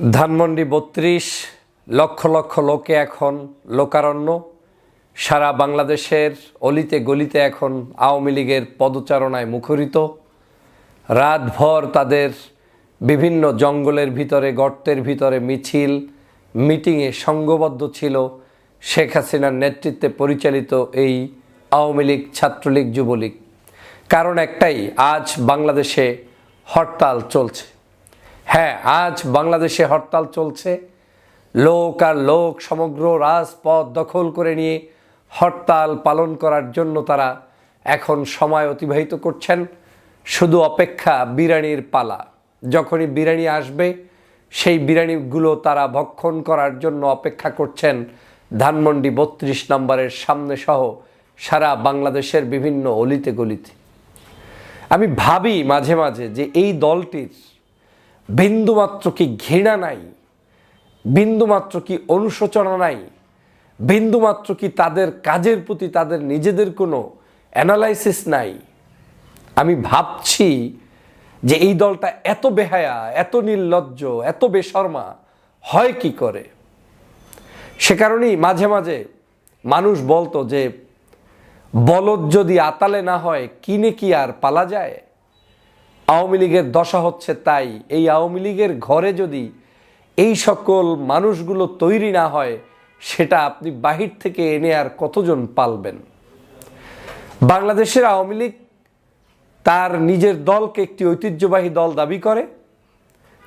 ধানমন্ডি বত্রিশ, লক্ষ লক্ষ লোকে এখন লোকারণ্য। সারা বাংলাদেশের অলিতে গলিতে এখন আওয়ামী লীগের পদচারণায় মুখরিত। রাতভর তাদের বিভিন্ন জঙ্গলের ভিতরে, গর্তের ভিতরে মিছিল, মিটিংয়ে সঙ্গবদ্ধ ছিল শেখ হাসিনার নেতৃত্বে পরিচালিত এই আওয়ামী লীগ ছাত্রলীগ যুবলীগ। কারণ একটাই, আজ বাংলাদেশে হরতাল চলছে। হ্যাঁ আজ বাংলাদেশে হরতাল চলছে। লোক আর লোক সমগ্র রাজপথ দখল করে নিয়ে হরতাল পালন করার জন্য তারা এখন সময় অতিবাহিত করছেন। শুধু অপেক্ষা বিরিয়ানির পালা। যখনই বিরিয়ানি আসবে, সেই বিরিয়ানিগুলো তারা ভক্ষণ করার জন্য অপেক্ষা করছেন। ধানমন্ডি বত্রিশ নম্বরের সামনে সহ সারা বাংলাদেশের বিভিন্ন অলিতে গলিতে। আমি ভাবি মাঝে মাঝে যে এই দলটির বিন্দুমাত্র কি ঘৃণা নাই? বিন্দুমাত্র কি অনুশোচনা নাই? বিন্দুমাত্র কি তাদের কাজের প্রতি তাদের নিজেদের কোনো অ্যানালাইসিস নাই? আমি ভাবছি যে এই দলটা এত বেহায়া, এত নির্লজ্জ, এত বেশর্মা হয় কি করে? সে কারণেই মাঝে মাঝে মানুষ বলতো যে, বলদ যদি আতালে না হয়, কিনে কি আর পালা যায়? আওয়ামী লীগের দশা হচ্ছে তাই। এই আওয়ামী লীগের ঘরে যদি এই সকল মানুষগুলো তৈরি না হয়, সেটা আপনি বাহির থেকে এনে আর কতজন পালবেন? বাংলাদেশের আওয়ামী লীগ তার নিজের দলকে একটি ঐতিহ্যবাহী দল দাবি করে।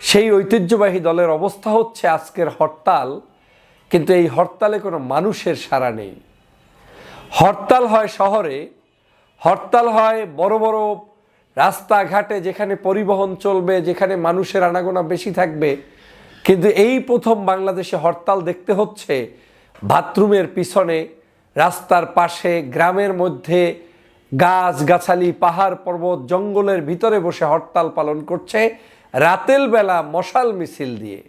সেই ঐতিহ্যবাহী দলের অবস্থা হচ্ছে আজকের হরতাল, কিন্তু এই হরতালে কোনো মানুষের সাড়া নেই। হরতাল হয় শহরে, হরতাল হয় বড় বড় রাস্তাঘাটে যেখানে পরিবহন চলবে, যেখানে মানুষের আনাগোনা বেশি থাকবে, কিন্তু এই প্রথম বাংলাদেশে হরতাল দেখতে হচ্ছে, বাথরুমের পিছনে, রাস্তার পাশে, গ্রামের মধ্যে গাছ গাছালি পাহাড় পর্বত, জঙ্গলের ভিতরে বসে হরতাল পালন করছে রাতের বেলা মশাল মিছিল দিয়ে।